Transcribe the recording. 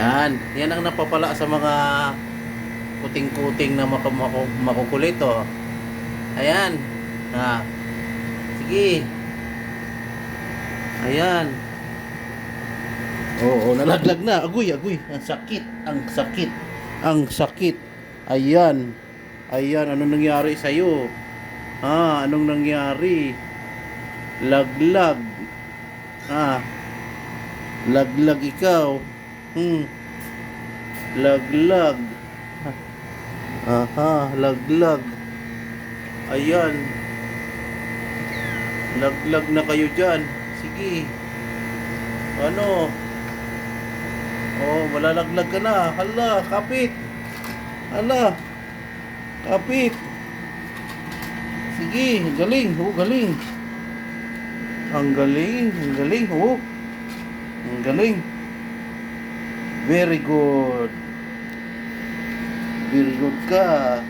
Yan. Yan ang napapala sa mga kuting-kuting na mak- mak- makukulit oh. Ayan. Ha. Sige. Ayan. Oo, nalaglag na. Agoy, agoy. Ang sakit. Ang sakit. Ang sakit. Ayan. Ayan, anong nangyari sa'yo? Ha, anong nangyari? Laglag. Ha. Laglag ikaw. Hmm. Laglag. Aha, laglag. Ayan. Laglag na kayo dyan. Sige. Ano? Oh, malalaglag ka na. Hala, kapit. Hala. Kapit. Sige, galing. Oh, galing. Ang galing, ang galing. Oh. Ang galing. Very good. Very good ka.